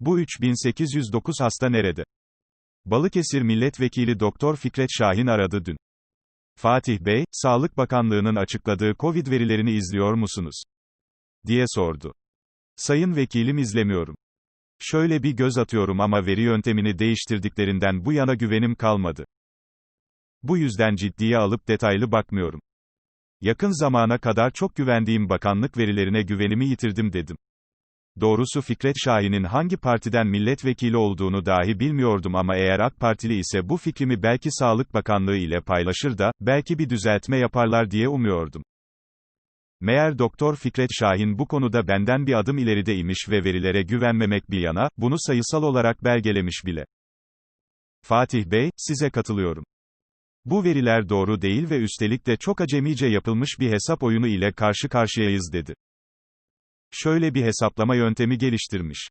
Bu 3809 hasta nerede? Balıkesir Milletvekili Doktor Fikret Şahin aradı dün. Fatih Bey, Sağlık Bakanlığı'nın açıkladığı Covid verilerini izliyor musunuz? diye sordu. Sayın vekilim izlemiyorum. Şöyle bir göz atıyorum ama veri yöntemini değiştirdiklerinden bu yana güvenim kalmadı. Bu yüzden ciddiye alıp detaylı bakmıyorum. Yakın zamana kadar çok güvendiğim bakanlık verilerine güvenimi yitirdim dedim. Doğrusu Fikret Şahin'in hangi partiden milletvekili olduğunu dahi bilmiyordum ama eğer AK Partili ise bu fikrimi belki Sağlık Bakanlığı ile paylaşır da, belki bir düzeltme yaparlar diye umuyordum. Meğer Doktor Fikret Şahin bu konuda benden bir adım ilerideymiş ve verilere güvenmemek bir yana, bunu sayısal olarak belgelemiş bile. Fatih Bey, size katılıyorum. Bu veriler doğru değil ve üstelik de çok acemice yapılmış bir hesap oyunu ile karşı karşıyayız dedi. Şöyle bir hesaplama yöntemi geliştirmiş.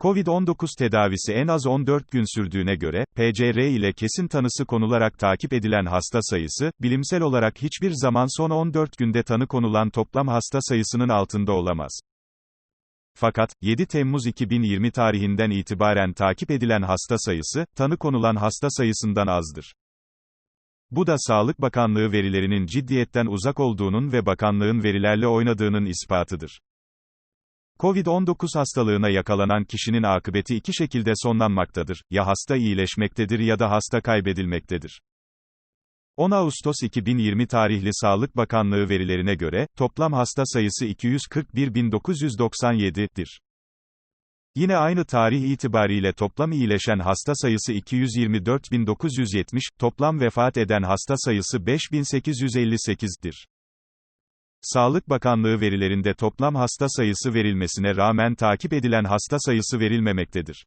Covid-19 tedavisi en az 14 gün sürdüğüne göre, PCR ile kesin tanısı konularak takip edilen hasta sayısı, bilimsel olarak hiçbir zaman son 14 günde tanı konulan toplam hasta sayısının altında olamaz. Fakat, 7 Temmuz 2020 tarihinden itibaren takip edilen hasta sayısı, tanı konulan hasta sayısından azdır. Bu da Sağlık Bakanlığı verilerinin ciddiyetten uzak olduğunun ve bakanlığın verilerle oynadığının ispatıdır. Covid-19 hastalığına yakalanan kişinin akıbeti iki şekilde sonlanmaktadır. Ya hasta iyileşmektedir ya da hasta kaybedilmektedir. 10 Ağustos 2020 tarihli Sağlık Bakanlığı verilerine göre, toplam hasta sayısı 241.997'dir. Yine aynı tarih itibariyle toplam iyileşen hasta sayısı 224.970, toplam vefat eden hasta sayısı 5.858'dir. Sağlık Bakanlığı verilerinde toplam hasta sayısı verilmesine rağmen takip edilen hasta sayısı verilmemektedir.